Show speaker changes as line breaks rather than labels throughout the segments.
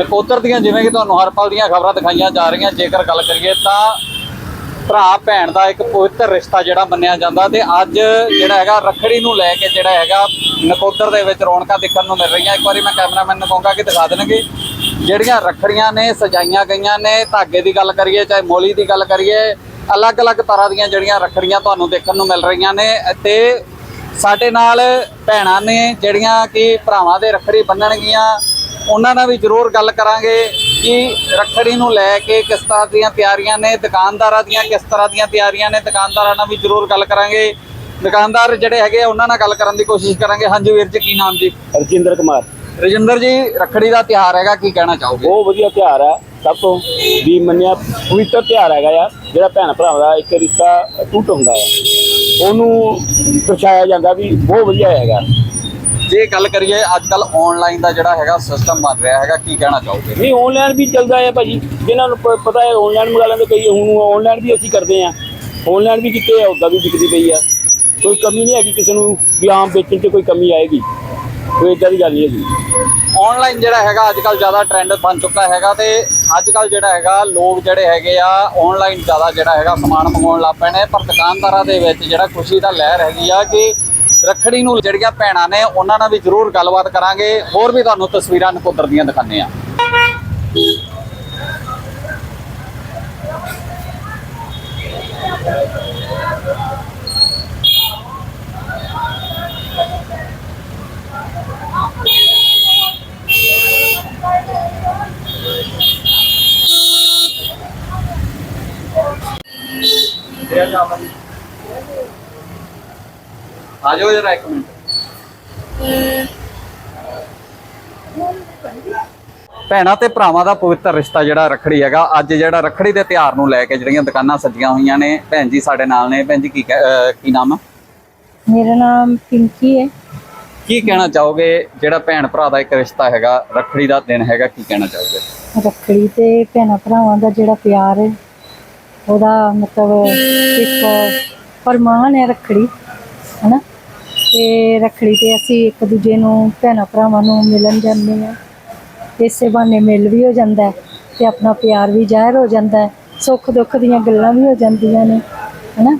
ਨਕੋਦਰ ਦੀਆਂ ਜਿਵੇਂ ਕਿ ਤੁਹਾਨੂੰ ਹਰ ਪਲ ਦੀਆਂ ਖਬਰਾਂ ਦਿਖਾਈਆਂ ਜਾ ਰਹੀਆਂ, ਜੇਕਰ ਗੱਲ ਕਰੀਏ ਤਾਂ ਭਰਾ, ਭੈਣ ਦਾ ਇੱਕ ਪਵਿੱਤਰ ਰਿਸ਼ਤਾ ਜਿਹੜਾ ਮੰਨਿਆ ਜਾਂਦਾ ਤੇ ਅੱਜ ਜਿਹੜਾ ਹੈਗਾ ਰੱਖੜੀ ਨੂੰ ਲੈ ਕੇ ਜਿਹੜਾ ਹੈਗਾ ਨਕੋਦਰ ਦੇ ਵਿੱਚ ਰੌਣਕਾਂ ਦੇਖਣ ਨੂੰ ਮਿਲ ਰਹੀਆਂ। ਇੱਕ ਵਾਰੀ ਮੈਂ ਕੈਮਰਾਮੈਨ ਨੂੰ ਕਹੂੰਗਾ ਕਿ ਦਿਖਾ ਦੇਣਗੇ। ਜਿਹੜੀਆਂ ਰੱਖੜੀਆਂ ਨੇ, ਸਜਾਈਆਂ ਗਈਆਂ ਨੇ, ਧਾਗੇ ਦੀ ਗੱਲ ਕਰੀਏ, ਚਾਹੇ ਮੋਲੀ ਦੀ ਗੱਲ ਕਰੀਏ, ਅਲੱਗ-ਅਲੱਗ ਤਰ੍ਹਾਂ ਦੀਆਂ ਜਿਹੜੀਆਂ ਰੱਖੜੀਆਂ ਤੁਹਾਨੂੰ ਦੇਖਣ ਨੂੰ ਮਿਲ ਰਹੀਆਂ ਨੇ ਤੇ ਸਾਡੇ ਨਾਲ ਭੈਣਾਂ ਨੇ ਜਿਹੜੀਆਂ ਕਿ ਭਰਾਵਾਂ ਦੇ ਰੱਖੜੀ ਬੰਨਣਗੀਆਂ। ਉਹਨਾਂ ਨਾਲ ਵੀ ਜ਼ਰੂਰ ਗੱਲ ਕਰਾਂਗੇ ਕਿ ਰੱਖੜੀ ਨੂੰ ਲੈ ਕੇ ਕਿਸ ਤਰ੍ਹਾਂ ਦੀਆਂ ਤਿਆਰੀਆਂ ਨੇ ਦੁਕਾਨਦਾਰਾਂ ਦੀਆਂ ਕਿਸ ਤਰ੍ਹਾਂ ਦੀਆਂ ਤਿਆਰੀਆਂ ਨੇ ਦੁਕਾਨਦਾਰਾਂ ਨਾਲ ਵੀ ਜ਼ਰੂਰ ਗੱਲ ਕਰਾਂਗੇ। ਦੁਕਾਨਦਾਰ ਜਿਹੜੇ ਹੈਗੇ ਆ, ਉਹਨਾਂ ਨਾਲ ਗੱਲ ਕਰਨ ਦੀ ਕੋਸ਼ਿਸ਼ ਕਰਾਂਗੇ। ਹਾਂਜੀ ਵੀਰ ਜੀ ਕੀ ਨਾਮ ਜੀ?
ਰਜਿੰਦਰ ਕੁਮਾਰ।
ਰਜਿੰਦਰ ਜੀ ਰੱਖੜੀ ਦਾ ਤਿਉਹਾਰ ਹੈਗਾ ਕੀ ਕਹਿਣਾ ਚਾਹੋਗੇ?
ਬਹੁਤ ਵਧੀਆ ਤਿਉਹਾਰ ਹੈ। ਸਭ ਤੋਂ ਵੀ ਮੰਨਿਆ ਪਵਿੱਤਰ ਤਿਉਹਾਰ ਹੈਗਾ ਆ ਜਿਹੜਾ ਭੈਣ ਭਰਾਵਾਂ ਦਾ ਇੱਕ ਰਿਸ਼ਤਾ ਟੁੱਟ ਹੁੰਦਾ ਹੈ ਉਹਨੂੰ ਦਰਸਾਇਆ ਜਾਂਦਾ ਵੀ ਬਹੁਤ ਵਧੀਆ ਹੈਗਾ।
ਜੇ ਗੱਲ ਕਰੀਏ ਅੱਜ ਕੱਲ ਆਨਲਾਈਨ ਦਾ ਜਿਹੜਾ ਹੈਗਾ ਸਿਸਟਮ ਬਣ ਰਿਹਾ ਹੈਗਾ ਕੀ ਕਹਿਣਾ ਚਾਹੋਗੇ?
ਨਹੀਂ ਆਨਲਾਈਨ ਵੀ ਚੱਲਦਾ ਹੈ ਭਾਜੀ। ਜਿਨ੍ਹਾਂ ਨੂੰ ਪ- ਪਤਾ ਹੈ ਆਨਲਾਈਨ ਮੰਗਾ ਲੈਂਦੇ ਕਈ ਹੁਣ ਆਨਲਾਈਨ ਵੀ ਅਸੀਂ ਕਰਦੇ ਆ ਆਨਲਾਈਨ ਵੀ ਕਿਤੇ ਉੱਦਾਂ ਵੀ ਵਿਕਦੀ ਪਈ ਆ ਕੋਈ ਕਮੀ ਨਹੀਂ ਹੈਗੀ ਕਿਸੇ ਨੂੰ ਵੀ ਆਮ ਵੇਚਣ 'ਚ ਕੋਈ ਕਮੀ ਆਏਗੀ। ਕੋਈ ਇਦਾਂ ਦੀ ਗੱਲ ਨਹੀਂ ਹੈਗੀ।
ਆਨਲਾਈਨ ਜਿਹੜਾ ਹੈਗਾ ਅੱਜ ਕੱਲ ਜ਼ਿਆਦਾ ਟ੍ਰੈਂਡ ਬਣ ਚੁੱਕਾ ਹੈਗਾ ਤੇ ਅੱਜ ਕੱਲ ਜਿਹੜਾ ਹੈਗਾ ਲੋਕ ਜਿਹੜੇ ਹੈਗੇ ਆ ਆਨਲਾਈਨ ਜ਼ਿਆਦਾ ਜਿਹੜਾ ਹੈਗਾ ਸਮਾਨ ਮੰਗਾਉਣ ਲੱਗ ਪਏ ਨੇ ਪਰ ਦੁਕਾਨਦਾਰਾਂ ਦੇ ਵਿੱਚ ਜਿਹੜਾ ਖੁਸ਼ੀ ਦਾ ਲਹਿਰ ਹੈਗੀ ਆ ਕਿ ਰੱਖੜੀ ਨੂੰ ਜਿਹੜੀਆਂ ਭੈਣਾਂ ਨੇ, ਉਹਨਾਂ ਨਾਲ ਵੀ ਜ਼ਰੂਰ ਗੱਲਬਾਤ ਕਰਾਂਗੇ। ਹੋਰ ਵੀ ਤੁਹਾਨੂੰ ਤਸਵੀਰਾਂ ਨਕੋਦਰ ਦੀਆਂ ਦਿਖਾਉਂਦੇ ਆ ਆ ਜਾਓ ਜਰਾ ਇੱਕ ਮਿੰਟ। ਭੈਣਾਂ ਤੇ ਭਰਾਵਾਂ ਦਾ ਪਵਿੱਤਰ ਰਿਸ਼ਤਾ ਜਿਹੜਾ ਰੱਖੜੀ ਹੈਗਾ ਅੱਜ ਜਿਹੜਾ ਰੱਖੜੀ ਦੇ ਤਿਉਹਾਰ ਨੂੰ ਲੈ ਕੇ ਜਿਹੜੀਆਂ ਦੁਕਾਨਾਂ ਸੱਜੀਆਂ ਹੋਈਆਂ ਨੇ ਭੈਣ ਜੀ ਸਾਡੇ ਨਾਲ ਨੇ। ਭੈਣ ਜੀ ਕੀ ਕੀ ਨਾਮ
ਮੇਰਾ ਨਾਮ ਪਿੰਕੀ ਹੈ।
ਕੀ ਕਹਿਣਾ ਚਾਹੋਗੇ? ਜਿਹੜਾ ਭੈਣ ਭਰਾ ਦਾ ਇੱਕ ਰਿਸ਼ਤਾ ਹੈਗਾ ਰੱਖੜੀ ਦਾ ਦਿਨ ਹੈਗਾ ਕੀ ਕਹਿਣਾ ਚਾਹੋਗੇ?
ਰੱਖੜੀ ਤੇ ਭੈਣਾਂ ਭਰਾਵਾਂ ਦਾ ਜਿਹੜਾ ਪਿਆਰ ਹੈ ਉਹਦਾ ਮਤਲਬ ਇੱਕ ਫਰਮਾਨ ਹੈ ਰੱਖੜੀ। ਹਨਾ? ਤੇ ਰੱਖੜੀ ਤੇ ਅਸੀਂ ਇੱਕ ਦੂਜੇ ਨੂੰ ਭੈਣਾਂ ਭਰਾਵਾਂ ਨੂੰ ਮਿਲਣ ਜਾਂਦੇ ਆ ਇਸੇ ਬਹਾਨੇ ਮਿਲ ਵੀ ਹੋ ਜਾਂਦਾ ਤੇ ਆਪਣਾ ਪਿਆਰ ਵੀ ਜ਼ਾਹਿਰ ਹੋ ਜਾਂਦਾ ਸੁੱਖ ਦੁੱਖ ਦੀਆਂ ਗੱਲਾਂ ਵੀ ਹੋ ਜਾਂਦੀਆਂ ਨੇ, ਹਨਾ?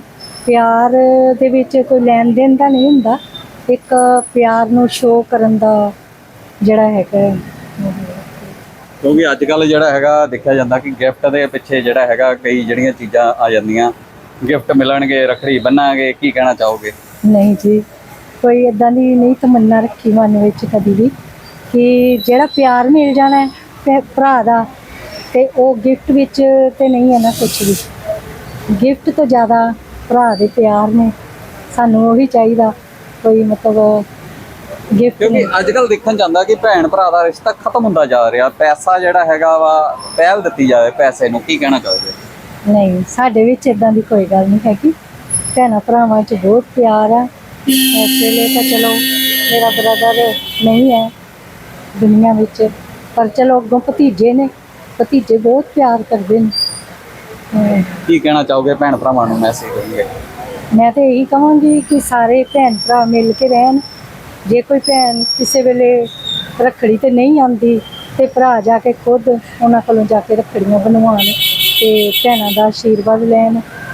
ਪਿਆਰ ਦੇ ਵਿੱਚ ਕੋਈ ਲੈਣ ਦੇਣ ਦਾ ਨਹੀਂ ਹੁੰਦਾ। ਇੱਕ ਪਿਆਰ ਨੂੰ ਸ਼ੋਅ ਕਰਨ ਦਾ ਜਿਹੜਾ ਹੈਗਾ
ਕਿਉਂਕਿ ਅੱਜ ਕੱਲ ਜਿਹੜਾ ਹੈਗਾ, ਦੇਖਿਆ ਜਾਂਦਾ ਕਿ ਗਿਫਟ ਦੇ ਪਿੱਛੇ ਜਿਹੜਾ ਹੈਗਾ, ਕਈ ਜਿਹੜੀਆਂ ਚੀਜ਼ਾਂ ਆ ਜਾਂਦੀਆਂ। ਗਿਫਟ ਮਿਲਣਗੇ, ਰੱਖੜੀ ਬੰਨਾਂਗੇ, ਕੀ ਕਹਿਣਾ ਚਾਹੋਗੇ?
ਨਹੀਂ ਜੀ। ਕੋਈ ਇਦਾਂ ਦੀ ਨਹੀਂ ਤਮੰਨਾ ਰੱਖੀ ਮਨ ਵਿੱਚ ਕਦੀ ਵੀ ਕਿ ਜਿਹੜਾ ਪਿਆਰ ਮਿਲ ਜਾਣਾ ਹੈ ਤੇ ਭਰਾ ਦਾ ਤੇ ਉਹ ਗਿਫਟ ਵਿੱਚ ਤੇ ਨਹੀਂ ਹੈ ਨਾ ਕੁਝ ਵੀ। ਗਿਫਟ ਤੋਂ ਜ਼ਿਆਦਾ ਭਰਾ ਦੇ ਪਿਆਰ ਨੇ। ਸਾਨੂੰ ਉਹੀ ਚਾਹੀਦਾ ਕੋਈ ਮਤਲਬ ਗਿਫਟ
ਕਿਉਂਕਿ
ਨਹੀਂ।
ਅੱਜ ਕੱਲ ਦੇਖਣ ਜਾਂਦਾ ਕਿ ਭੈਣ ਭਰਾ ਦਾ ਰਿਸ਼ਤਾ ਖਤਮ ਹੁੰਦਾ ਜਾ ਰਿਹਾ। ਪੈਸਾ ਜਿਹੜਾ ਹੈਗਾ ਵਾ ਪਹਿਲ ਦਿੱਤੀ ਜਾਵੇ ਪੈਸੇ ਨੂੰ। ਕੀ ਕਹਿਣਾ ਚਾਹੋਗੇ?
ਨਹੀਂ ਸਾਡੇ ਵਿੱਚ ਇਦਾਂ ਦੀ ਕੋਈ ਗੱਲ ਨਹੀਂ ਹੈਗੀ। ਭੈਣਾਂ ਭਰਾਵਾਂ 'ਚ ਬਹੁਤ ਪਿਆਰ ਆ। ਇਸ ਵੇਲੇ ਤਾਂ ਚਲੋ ਮੇਰਾ ਬ੍ਰਦਰ ਨਹੀਂ ਹੈ ਦੁਨੀਆ ਵਿੱਚ ਪਰ ਚਲੋ ਅੱਗੋਂ ਭਤੀਜੇ ਨੇ। ਭਤੀਜੇ ਬਹੁਤ ਪਿਆਰ ਕਰਦੇ ਨੇ।
ਕੀ ਕਹਿਣਾ ਚਾਹੋਗੇ ਭੈਣ ਭਰਾਵਾਂ ਨੂੰ ਮੈਸੇਜ ਦੇਣਗੇ
ਮੈਂ ਤਾਂ ਇਹੀ ਕਹਾਂਗੀ ਕਿ ਸਾਰੇ ਭੈਣ ਭਰਾ ਮਿਲ ਕੇ ਰਹਿਣ। ਜੇ ਕੋਈ ਭੈਣ ਕਿਸੇ ਵੇਲੇ ਰੱਖੜੀ ਤੇ ਨਹੀਂ ਆਉਂਦੀ ਤੇ ਭਰਾ ਜਾ ਕੇ ਖੁਦ ਉਹਨਾਂ ਕੋਲੋਂ ਜਾ ਕੇ ਰੱਖੜੀਆਂ ਬਣਵਾਉਣ ਤੇ ਭੈਣਾਂ ਦਾ ਆਸ਼ੀਰਵਾਦ ਲੈਣ।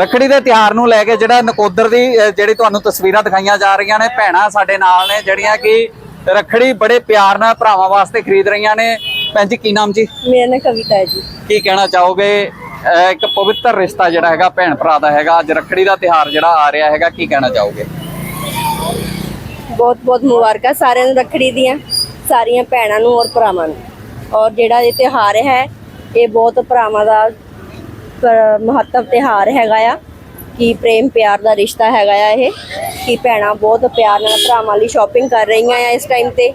ਰੱਖੜੀ ਦੇ ਤਿਉਹਾਰ ਨੂੰ ਲੈ ਕੇ ਜਿਹੜਾ ਨਕੋਦਰ ਦੀ ਜਿਹੜੀ ਤੁਹਾਨੂੰ ਤਸਵੀਰਾਂ ਦਿਖਾਈਆਂ ਜਾ ਰਹੀਆਂ ਨੇ ਭੈਣਾਂ ਸਾਡੇ ਨਾਲ ਨੇ ਜਿਹੜੀਆਂ ਕਿ ਰੱਖੜੀ ਬੜੇ ਪਿਆਰ ਨਾਲ ਭਰਾਵਾਂ ਵਾਸਤੇ ਖਰੀਦ ਰਹੀਆਂ ਨੇ। ਭੈਣ ਜੀ ਕੀ ਨਾਮ ਜੀ?
ਮੇਰਾ ਨਾਮ ਕਵਿਤਾ ਹੈ ਜੀ।
ਕੀ ਕਹਿਣਾ ਚਾਹੋਗੇ? ਇੱਕ ਪਵਿੱਤਰ ਰਿਸ਼ਤਾ ਜਿਹੜਾ ਹੈਗਾ ਭੈਣ ਭਰਾ ਦਾ ਹੈਗਾ ਅੱਜ ਰੱਖੜੀ ਦਾ ਤਿਉਹਾਰ ਜਿਹੜਾ ਆ ਰਿਹਾ ਹੈਗਾ ਕੀ ਕਹਿਣਾ ਚਾਹੋਗੇ?
ਬਹੁਤ ਬਹੁਤ ਮੁਬਾਰਕਾਂ ਸਾਰਿਆਂ ਨੂੰ ਰੱਖੜੀ ਦੀਆਂ ਸਾਰੀਆਂ ਭੈਣਾਂ ਨੂੰ ਔਰ ਭਰਾਵਾਂ ਨੂੰ। ਔਰ ਜਿਹੜਾ ਇਹ ਤਿਉਹਾਰ ਹੈ ਇਹ ਬਹੁਤ ਭਰਾਵਾਂ ਦਾ ਮਹੱਤਵ ਤਿਉਹਾਰ ਹੈਗਾ ਆ ਕਿ ਪ੍ਰੇਮ ਪਿਆਰ ਦਾ ਰਿਸ਼ਤਾ ਹੈਗਾ ਆ ਇਹ ਕਿ ਭੈਣਾਂ ਬਹੁਤ ਪਿਆਰ ਨਾਲ ਭਰਾਵਾਂ ਲਈ ਸ਼ਾਪਿੰਗ ਕਰ ਰਹੀਆਂ ਆ ਇਸ ਟਾਈਮ ਤੇ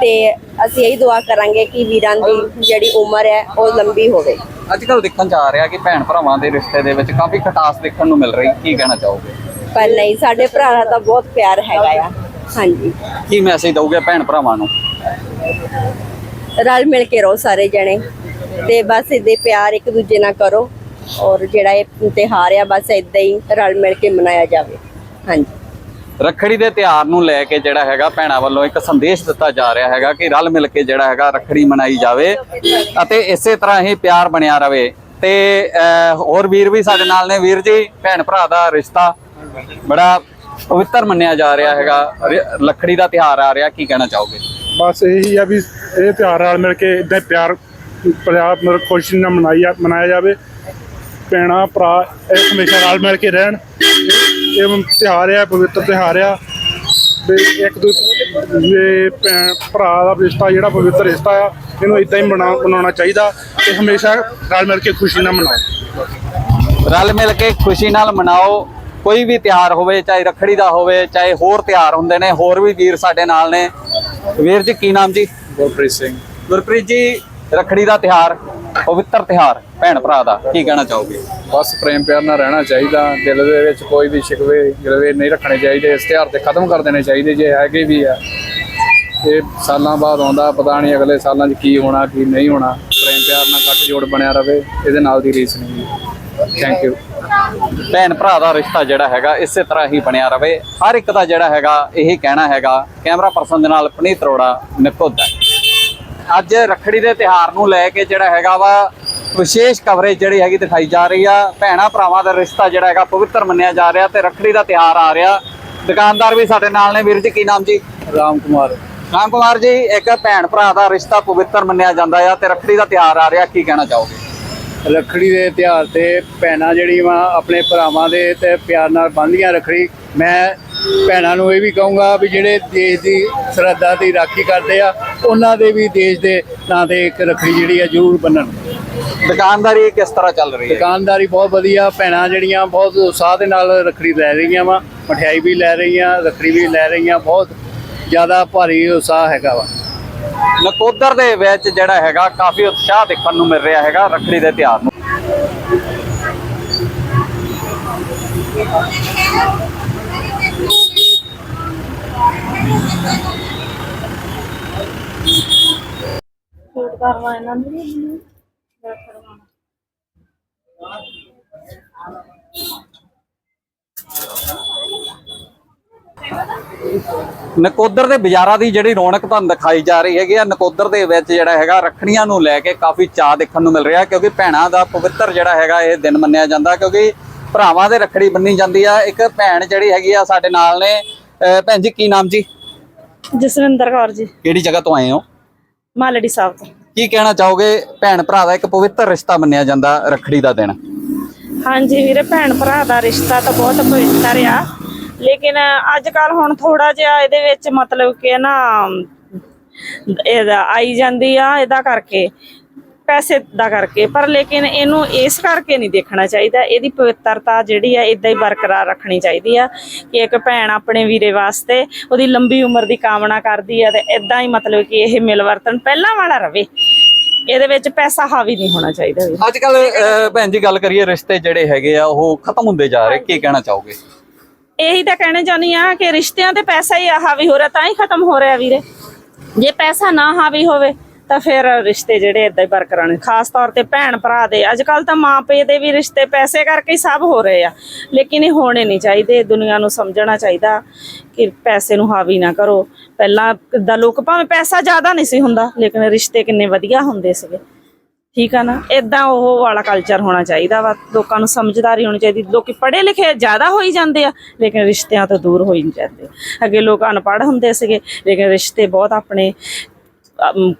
ਤੇ ਅਸੀਂ ਇਹੀ ਦੁਆ ਕਰਾਂਗੇ ਕਿ ਵੀਰਾਂ ਦੀ ਜਿਹੜੀ ਉਮਰ ਹੈ ਉਹ ਲੰਬੀ ਹੋਵੇ।
ਅੱਜ ਕੱਲ ਦੇਖਣ ਚ ਆ ਰਿਹਾ ਕਿ ਭੈਣ ਭਰਾਵਾਂ ਦੇ ਰਿਸ਼ਤੇ ਦੇ ਵਿੱਚ ਕਾਫੀ ਖਟਾਸ ਦੇਖਣ ਨੂੰ ਮਿਲ ਰਹੀ ਕੀ ਕਹਿਣਾ ਚਾਹੋਗੇ?
ਪਰ ਨਹੀਂ ਸਾਡੇ ਭਰਾ ਦਾ ਬਹੁਤ ਪਿਆਰ ਹੈਗਾ ਆ। ਹਾਂਜੀ।
ਕੀ ਮੈਸੇਜ ਦਊਗੇ ਭੈਣ ਭਰਾਵਾਂ ਨੂੰ?
ਰਲ ਮਿਲ ਕੇ ਰਹੋ ਸਾਰੇ ਜਣੇ ਤੇ ਬਸ ਇਦਾਂ ਪਿਆਰ ਇੱਕ ਦੂਜੇ ਨਾਲ ਕਰੋ। ਔਰ ਜਿਹੜਾ ਇਹ ਤਿਉਹਾਰ ਆ ਬਸ ਇਦਾਂ ਹੀ ਰਲ ਮਿਲ ਕੇ ਮਨਾਇਆ ਜਾਵੇ। ਹਾਂਜੀ।
ਰੱਖੜੀ ਦੇ ਤਿਉਹਾਰ ਨੂੰ ਲੈ ਕੇ ਜਿਹੜਾ ਹੈਗਾ ਭੈਣਾਂ ਵੱਲੋਂ ਇੱਕ ਸੰਦੇਸ਼ ਦਿੱਤਾ ਜਾ ਰਿਹਾ ਹੈਗਾ ਕਿ ਰਲ ਮਿਲ ਕੇ ਜਿਹੜਾ ਹੈਗਾ ਰੱਖੜੀ ਮਨਾਈ ਜਾਵੇ ਅਤੇ ਇਸੇ ਤਰ੍ਹਾਂ ਹੀ ਪਿਆਰ ਬਣਿਆ ਰਵੇ। ਤੇ ਹੋਰ ਵੀਰ ਵੀ ਸਾਡੇ ਨਾਲ ਨੇ। ਵੀਰ ਜੀ ਭੈਣ ਭਰਾ ਦਾ ਰਿਸ਼ਤਾ ਬੜਾ ਪਵਿੱਤਰ ਮੰਨਿਆ ਜਾ ਰਿਹਾ ਹੈਗਾ। ਰੱਖੜੀ ਦਾ ਤਿਉਹਾਰ ਆ ਰਿਹਾ। ਕੀ ਕਹਿਣਾ ਚਾਹੋਗੇ?
ਬਸ ਇਹੀ ਆ ਵੀ ਇਹ ਤਿਉਹਾਰ ਨਾਲ ਮਿਲ ਕੇ ਇਦਾਂ ਪਿਆਰ ਪੰਜਾਬ ਖੁਸ਼ੀ ਨਾਲ ਮਨਾਇਆ ਮਨਾਇਆ ਜਾਵੇ। ਭੈਣਾਂ ਭਰਾ ਇਹ ਹਮੇਸ਼ਾ ਨਾਲ ਮਿਲ ਕੇ ਰਹਿਣ। ਇਹ ਤਿਉਹਾਰ ਆ ਪਵਿੱਤਰ ਤਿਉਹਾਰ ਆ। ਵੀ ਇੱਕ ਦੂਜੇ ਭੈਣ ਭਰਾ ਦਾ ਰਿਸ਼ਤਾ ਜਿਹੜਾ ਪਵਿੱਤਰ ਰਿਸ਼ਤਾ ਆ ਇਹਨੂੰ ਇਦਾਂ ਹੀ ਮਨਾ- ਮਨਾਉਣਾ ਚਾਹੀਦਾ ਤੇ ਹਮੇਸ਼ਾ ਨਾਲ ਮਿਲ ਕੇ ਖੁਸ਼ੀ ਨਾਲ ਮਨਾਓ।
ਰਲ ਮਿਲ ਕੇ ਖੁਸ਼ੀ ਨਾਲ ਮਨਾਓ। ਕੋਈ ਵੀ ਤਿਉਹਾਰ ਹੋਵੇ ਚਾਹੇ ਰੱਖੜੀ ਦਾ ਹੋਵੇ ਚਾਹੇ ਹੋਰ ਤਿਉਹਾਰ ਹੁੰਦੇ ਨੇ ਹੋਰ ਵੀ ਵੀਰ ਸਾਡੇ ਨਾਲ ਨੇ। ਵੀਰ ਜੀ ਕੀ ਨਾਮ ਜੀ?
ਗੁਰਪ੍ਰੀਤ ਸਿੰਘ।
ਗੁਰਪ੍ਰੀਤ ਜੀ ਰੱਖੜੀ ਦਾ ਤਿਉਹਾਰ। ਪਵਿੱਤਰ ਤਿਉਹਾਰ ਭੈਣ ਭਰਾ ਦਾ ਕੀ ਕਹਿਣਾ ਚਾਹੋਗੇ?
ਬਸ ਪ੍ਰੇਮ ਪਿਆਰ ਨਾਲ ਰਹਿਣਾ ਚਾਹੀਦਾ ਦਿਲ ਦੇ ਵਿੱਚ ਕੋਈ ਵੀ ਸ਼ਿਕਵੇ ਗਿਲਵੇ ਨਹੀਂ ਰੱਖਣੇ ਚਾਹੀਦੇ ਇਸ ਤਿਉਹਾਰ ਤੇ ਖਤਮ ਕਰ ਦੇਣੇ ਚਾਹੀਦੇ ਜੇ ਹੈਗੇ ਵੀ ਆ। ਇਹ ਸਾਲਾਂ ਬਾਅਦ ਆਉਂਦਾ ਪਤਾ ਨਹੀਂ ਅਗਲੇ ਸਾਲਾਂ 'ਚ ਕੀ ਹੋਣਾ ਕੀ ਨਹੀਂ ਹੋਣਾ। ਪ੍ਰੇਮ ਪਿਆਰ ਨਾਲ ਗੱਠ ਜੋੜ ਬਣਿਆ ਰਵੇ ਇਹਦੇ ਨਾਲ ਦੀ ਰੀਸ ਨਹੀਂ ਥੈਂਕ ਯੂ
ਭੈਣ ਭਰਾ ਦਾ ਰਿਸ਼ਤਾ ਜਿਹੜਾ ਹੈਗਾ ਇਸੇ ਤਰ੍ਹਾਂ ਹੀ ਬਣਿਆ ਰਵੇ। ਹਰ ਇੱਕ ਦਾ ਜਿਹੜਾ ਹੈਗਾ ਇਹ ਕਹਿਣਾ ਹੈਗਾ। ਕੈਮਰਾ ਪਰਸਨ ਦੇ ਨਾਲ ਪਨੀਤ ਅਰੋੜਾ ਨਿਕੋਦਾ ਅੱਜ ਰੱਖੜੀ ਦੇ ਤਿਉਹਾਰ ਨੂੰ ਲੈ ਕੇ ਜਿਹੜਾ ਹੈਗਾ ਵਾ ਵਿਸ਼ੇਸ਼ ਕਵਰੇਜ ਜਿਹੜੀ ਹੈਗੀ ਦਿਖਾਈ ਜਾ ਰਹੀ ਆ। ਭੈਣਾ ਭਰਾਵਾਂ ਦਾ ਰਿਸ਼ਤਾ ਜਿਹੜਾ ਹੈਗਾ ਪਵਿੱਤਰ ਮੰਨਿਆ ਜਾ ਰਿਹਾ ਤੇ ਰੱਖੜੀ ਦਾ ਤਿਉਹਾਰ ਆ ਰਿਹਾ। ਦੁਕਾਨਦਾਰ ਵੀ ਸਾਡੇ ਨਾਲ ਨੇ। ਵੀਰ ਜੀ ਕੀ ਨਾਮ ਜੀ?
ਰਾਮ ਕੁਮਾਰ।
ਰਾਮ ਕੁਮਾਰ ਜੀ ਇੱਕ ਭੈਣ ਭਰਾ ਦਾ ਰਿਸ਼ਤਾ ਪਵਿੱਤਰ ਮੰਨਿਆ ਜਾਂਦਾ ਆ ਤੇ ਰੱਖੜੀ ਦਾ ਤਿਉਹਾਰ ਆ ਰਿਹਾ। ਕੀ ਕਹਿਣਾ ਚਾਹੋਗੇ?
ਰੱਖੜੀ ਦੇ ਤਿਉਹਾਰ ਤੇ ਭੈਣਾਂ ਜਿਹੜੀ ਵਾ ਆਪਣੇ ਭਰਾਵਾਂ ਦੇ ਤੇ ਪਿਆਰ ਨਾਲ ਬੰਨ੍ਹਦੀਆਂ ਰੱਖੜੀ। ਮੈਂ ਭੈਣਾਂ ਨੂੰ ਇਹ ਵੀ ਕਹੂੰਗਾ ਵੀ ਜਿਹੜੇ ਦੇਸ਼ ਦੀ ਸਰਹੱਦਾਂ ਦੀ ਰਾਖੀ ਕਰਦੇ ਆ ਉਹਨਾਂ ਦੇ ਵੀ ਦੇਸ਼ ਦੇ ਨਾਂ ਤੇ ਇੱਕ ਰੱਖੜੀ ਜਿਹੜੀ ਆ ਜ਼ਰੂਰ ਬੰਨਣ।
ਦੁਕਾਨਦਾਰੀ ਕਿਸ ਤਰ੍ਹਾਂ ਚੱਲ ਰਹੀ ਹੈ?
ਦੁਕਾਨਦਾਰੀ ਬਹੁਤ ਵਧੀਆ ਭੈਣਾਂ ਜਿਹੜੀਆਂ ਬਹੁਤ ਉਤਸ਼ਾਹ ਦੇ ਨਾਲ ਰੱਖੜੀ ਲੈ ਰਹੀਆਂ ਵਾ ਮਠਿਆਈ ਵੀ ਲੈ ਰਹੀਆਂ ਰੱਖੜੀ ਵੀ ਲੈ ਰਹੀਆਂ ਬਹੁਤ ਜ਼ਿਆਦਾ ਭਾਰੀ ਉਤਸ਼ਾਹ ਹੈਗਾ ਵਾ।
ਨਕੋਦਰ ਦੇ ਵਿੱਚ ਜਿਹੜਾ ਹੈਗਾ ਕਾਫੀ ਉਤਸ਼ਾਹ ਦੇਖਣ ਨੂੰ ਮਿਲ ਰਿਹਾ ਹੈਗਾ ਰੱਖੜੀ ਦੇ ਤਿਉਹਾਰ ਨੂੰ। ਨਕੋਦਰ ਦੇ ਬਾਜ਼ਾਰਾਂ ਦੀ ਜਿਹੜੀ ਰੌਣਕ ਤੁਹਾਨੂੰ ਦਿਖਾਈ ਜਾ ਰਹੀ ਹੈਗੀ ਆ, ਨਕੋਦਰ ਦੇ ਵਿੱਚ ਜਿਹੜਾ ਹੈਗਾ, ਰੱਖੜੀਆਂ ਨੂੰ ਲੈ ਕੇ ਕਾਫੀ ਚਾਹ ਦੇਖਣ ਨੂੰ ਮਿਲ ਰਿਹਾ, ਕਿਉਂਕਿ ਭੈਣਾਂ ਦਾ ਪਵਿੱਤਰ ਜਿਹੜਾ ਹੈਗਾ ਇਹ ਦਿਨ ਮੰਨਿਆ ਜਾਂਦਾ, ਕਿਉਂਕਿ ਭਰਾਵਾਂ ਦੇ ਰੱਖੜੀ ਬੰਨੀ ਜਾਂਦੀ ਆ। ਇੱਕ ਭੈਣ ਜਿਹੜੀ ਹੈਗੀ ਆ ਸਾਡੇ ਨਾਲ ਨੇ ਭੈਣ ਜੀ, ਕੀ ਨਾਮ ਜੀ?
ਜਸਵਿੰਦਰ ਕੌਰ ਜੀ।
ਕਿਹੜੀ ਜਗ੍ਹਾ ਤੋਂ ਆਏ ਹੋ?
ਮਾਲੜੀ ਸਾਹਿਬ ਤੋਂ।
ਕੀ ਕਹਿਣਾ ਚਾਹੋਗੇ? ਭੈਣ ਭਰਾ ਦਾ ਇੱਕ ਪਵਿੱਤਰ ਰਿਸ਼ਤਾ ਮੰਨਿਆ ਜਾਂਦਾ ਰੱਖੜੀ ਦਾ ਦਿਨ।
ਹਾਂਜੀ ਵੀਰੇ ਭੈਣ ਭਰਾ ਦਾ ਰਿਸ਼ਤਾ ਤਾਂ ਬਹੁਤ ਪਵਿੱਤਰ ਆ। ਲੇਕਿਨ ਅੱਜ ਕੱਲ ਹੁਣ ਥੋੜਾ ਜਿਹਾ ਇਹਦੇ ਵਿੱਚ ਮਤਲਬ ਕਿ ਨਾ ਇਹਦਾ ਆਈ ਜਾਂਦੀ ਆ ਇਹਦਾ ਕਰਕੇ। ਪੈਸੇ ਦਾ ਕਰਕੇ ਪਰ ਲੇਕਿਨ ਇਹਨੂੰ ਇਸ ਕਰਕੇ ਨਹੀਂ ਦੇਖਣਾ ਚਾਹੀਦਾ। ਇਹਦੀ ਪਵਿੱਤਰਤਾ ਜਿਹੜੀ ਆ ਇਦਾਂ ਹੀ ਬਰਕਰਾਰ ਰੱਖਣੀ ਚਾਹੀਦੀ ਆ ਕਿ ਇੱਕ ਭੈਣ ਆਪਣੇ ਵੀਰੇ ਵਾਸਤੇ ਉਹਦੀ ਲੰਬੀ ਉਮਰ ਦੀ ਕਾਮਨਾ ਕਰਦੀ ਆ ਤੇ ਇਦਾਂ ਹੀ ਮਤਲਬ ਕਿ ਇਹ ਮਿਲਵਰਤਨ ਪਹਿਲਾਂ ਵਾਲਾ ਰਵੇ। ਇਹਦੇ ਵਿੱਚ ਪੈਸਾ ਹਾਵੀ ਨਹੀਂ ਹੋਣਾ ਚਾਹੀਦਾ
ਅੱਜ ਕੱਲ ਭੈਣ ਜੀ ਗੱਲ ਕਰੀਏ ਰਿਸ਼ਤੇ ਜਿਹੜੇ ਹੈਗੇ ਆ ਉਹ ਖਤਮ ਹੁੰਦੇ ਜਾ ਰਹੇ। ਕੀ ਕਹਿਣਾ ਚਾਹੋਗੇ?
ਇਹੀ ਤਾਂ ਕਹਿਣਾ ਚਾਹੁੰਦੀ ਆ ਕਿ ਰਿਸ਼ਤਿਆਂ ਤੇ ਪੈਸਾ ਹੀ ਹਾਵੀ ਹੋ ਰਿਹਾ ਤਾਂ ਹੀ ਖਤਮ ਹੋ ਰਿਹਾ ਵੀਰੇ। ਜੇ ਪੈਸਾ ਨਾ ਹਾਵੀ ਹੋਵੇ ਤਾਂ ਫਿਰ ਰਿਸ਼ਤੇ ਜਿਹੜੇ ਇਦਾਂ ਹੀ ਬਰਕਰਾਰ ਨੇ। ਖਾਸ ਤੌਰ ਤੇ ਭੈਣ ਭਰਾ ਦੇ। ਅੱਜ ਕੱਲ ਤਾਂ ਮਾਂ ਪੇ ਦੇ ਵੀ ਰਿਸ਼ਤੇ ਪੈਸੇ ਕਰਕੇ ਹੀ ਸਭ ਹੋ ਰਹੇ ਆ। ਲੇਕਿਨ ਇਹ ਹੋਣੇ ਨਹੀਂ ਚਾਹੀਦੇ। ਦੁਨੀਆ ਨੂੰ ਸਮਝਣਾ ਚਾਹੀਦਾ ਕਿ ਪੈਸੇ ਨੂੰ ਹਾਵੀ ਨਾ ਕਰੋ। ਪਹਿਲਾਂ ਦਾ ਲੋਕ ਭਾਵੇਂ ਪੈਸਾ ਜ਼ਿਆਦਾ ਨਹੀਂ ਸੀ ਹੁੰਦਾ, ਲੇਕਿਨ ਰਿਸ਼ਤੇ ਕਿੰਨੇ ਵਧੀਆ ਹੁੰਦੇ ਸੀਗੇ। ਠੀਕ ਆ ਨਾ? ਇਦਾਂ ਉਹ ਵਾਲਾ ਕਲਚਰ ਹੋਣਾ ਚਾਹੀਦਾ ਵਾ। ਲੋਕਾਂ ਨੂੰ ਸਮਝਦਾਰੀ ਹੋਣੀ ਚਾਹੀਦੀ। ਲੋਕੀ ਪੜ੍ਹੇ ਲਿਖੇ ਜ਼ਿਆਦਾ ਹੋਈ ਜਾਂਦੇ ਆ, ਲੇਕਿਨ ਰਿਸ਼ਤਿਆਂ ਤੋਂ ਦੂਰ ਹੋਈ ਜਾਂਦੇ। ਅੱਗੇ ਲੋਕ ਅਨਪੜ੍ਹ ਹੁੰਦੇ ਸੀਗੇ, ਲੇਕਿਨ ਰਿਸ਼ਤੇ ਬਹੁਤ ਆਪਣੇ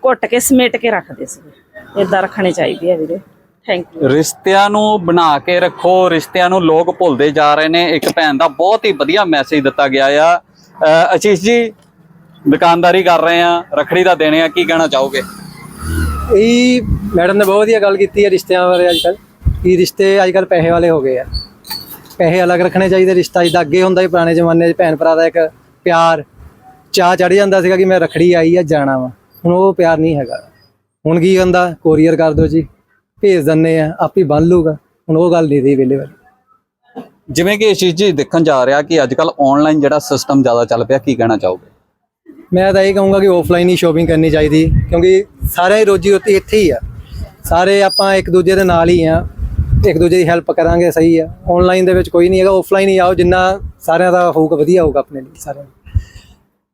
ਘੁੱਟ ਕੇ ਸਮੇਟ ਕੇ ਰੱਖਦੇ ਸੀਗੇ। ਇਦਾਂ ਰੱਖਣੇ ਚਾਹੀਦੇ ਆ ਵੀਰੇ। ਥੈਂਕ ਯੂ
ਰਿਸ਼ਤਿਆਂ ਨੂੰ ਬਣਾ ਕੇ ਰੱਖੋ ਰਿਸ਼ਤਿਆਂ ਨੂੰ ਲੋਕ ਭੁੱਲਦੇ ਜਾ ਰਹੇ ਨੇ। ਇੱਕ ਭੈਣ ਦਾ ਬਹੁਤ ਹੀ ਵਧੀਆ ਮੈਸੇਜ ਦਿੱਤਾ ਗਿਆ ਆ। ਅਸ਼ੀਸ਼ ਜੀ ਦੁਕਾਨਦਾਰੀ ਕਰ ਰਹੇ ਆ। ਰਖੜੀ ਦਾ ਦੇਣੇ ਆ ਕੀ ਕਹਿਣਾ ਚਾਹੋਗੇ?
ਇਹ ਮੈਡਮ ਨੇ ਬਹੁਤ ਵਧੀਆ ਗੱਲ ਕੀਤੀ ਹੈ ਰਿਸ਼ਤਿਆਂ ਬਾਰੇ ਅੱਜ ਕੱਲ ਇਹ ਰਿਸ਼ਤੇ ਅੱਜ ਕੱਲ ਪੈਸੇ ਵਾਲੇ ਹੋ ਗਏ ਆ। ਪੈਸੇ ਅਲੱਗ ਰੱਖਣੇ ਚਾਹੀਦੇ ਰਿਸ਼ਤਾ। ਜਿੱਦਾਂ ਅੱਗੇ ਹੁੰਦਾ ਸੀ ਪੁਰਾਣੇ ਜ਼ਮਾਨੇ 'ਚ ਭੈਣ ਭਰਾ ਦਾ ਇੱਕ ਪਿਆਰ। ਚਾਹ ਚੜ ਜਾਂਦਾ ਸੀਗਾ ਕਿ ਮੈਂ ਰਖੜੀ ਆਈ ਆ ਜਾਣਾ ਵਾ। ਹੁਣ ਉਹ ਪਿਆਰ ਨਹੀਂ ਹੈਗਾ। ਹੁਣ ਕੀ ਹੁੰਦਾ ਕੋਰੀਅਰ ਕਰ ਦਿਓ ਜੀ। ਭੇਜ ਦਿੰਦੇ ਆ ਆਪੇ ਬੰਨ ਲੂਗਾ ਹੁਣ ਉਹ ਗੱਲ ਨਹੀਂ ਰਹੀ ਵੇਲੇ ਵਾਲੀ।
ਜਿਵੇਂ ਕਿ ਇਹ ਚੀਜ਼ ਜੀ ਦੇਖਣ ਜਾ ਰਿਹਾ ਕਿ ਅੱਜ ਕੱਲ ਆਨਲਾਈਨ ਜਿਹੜਾ ਸਿਸਟਮ ਜ਼ਿਆਦਾ ਚੱਲ ਪਿਆ ਕੀ ਕਹਿਣਾ ਚਾਹੋਗੇ?
ਮੈਂ ਤਾਂ ਇਹ ਕਹੂੰਗਾ ਕਿ ਆਫਲਾਈਨ ਹੀ ਸ਼ੋਪਿੰਗ ਕਰਨੀ ਚਾਹੀਦੀ ਕਿਉਂਕਿ ਸਾਰਿਆਂ ਦੀ ਰੋਜੀ ਰੋਟੀ ਇੱਥੇ ਹੀ ਆ। ਸਾਰੇ ਆਪਾਂ ਇੱਕ ਦੂਜੇ ਦੇ ਨਾਲ ਹੀ ਆ। ਇੱਕ ਦੂਜੇ ਦੀ ਹੈਲਪ ਕਰਾਂਗੇ ਸਹੀ ਆ। ਆਨਲਾਈਨ ਦੇ ਵਿੱਚ ਕੋਈ ਨਹੀਂ ਹੈਗਾ ਆਫਲਾਈਨ ਹੀ ਆਓ ਜਿੰਨਾ ਸਾਰਿਆਂ ਦਾ ਹੋਊਗਾ ਵਧੀਆ ਹੋਊਗਾ ਆਪਣੇ ਲਈ ਸਾਰਿਆਂ ਲਈ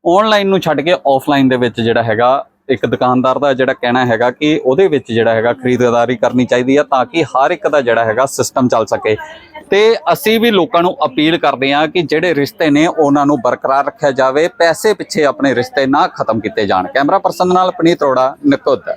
ਆਨਲਾਈਨ ਨੂੰ ਛੱਡ ਕੇ ਆਫਲਾਈਨ ਦੇ ਵਿੱਚ ਜਿਹੜਾ ਹੈਗਾ ਇੱਕ ਦੁਕਾਨਦਾਰ ਦਾ ਜਿਹੜਾ ਕਹਿਣਾ ਹੈਗਾ ਕਿ ਉਹਦੇ ਵਿੱਚ ਜਿਹੜਾ ਹੈਗਾ ਖਰੀਦਦਾਰੀ ਕਰਨੀ ਚਾਹੀਦੀ ਆ ਤਾਂ ਕਿ ਹਰ ਇੱਕ ਦਾ ਜਿਹੜਾ ਹੈਗਾ ਸਿਸਟਮ ਚੱਲ ਸਕੇ। ਤੇ ਅਸੀਂ ਵੀ ਲੋਕਾਂ ਨੂੰ ਅਪੀਲ ਕਰਦੇ ਹਾਂ ਕਿ ਜਿਹੜੇ ਰਿਸ਼ਤੇ ਨੇ ਉਹਨਾਂ ਨੂੰ ਬਰਕਰਾਰ ਰੱਖਿਆ ਜਾਵੇ, ਪੈਸੇ ਪਿੱਛੇ ਆਪਣੇ ਰਿਸ਼ਤੇ ਨਾ ਖਤਮ ਕੀਤੇ ਜਾਣ। ਕੈਮਰਾ ਪਰਸਨ ਨਾਲ ਪਨੀਤ ਅਰੋੜਾ, ਨਕੋਦਰ।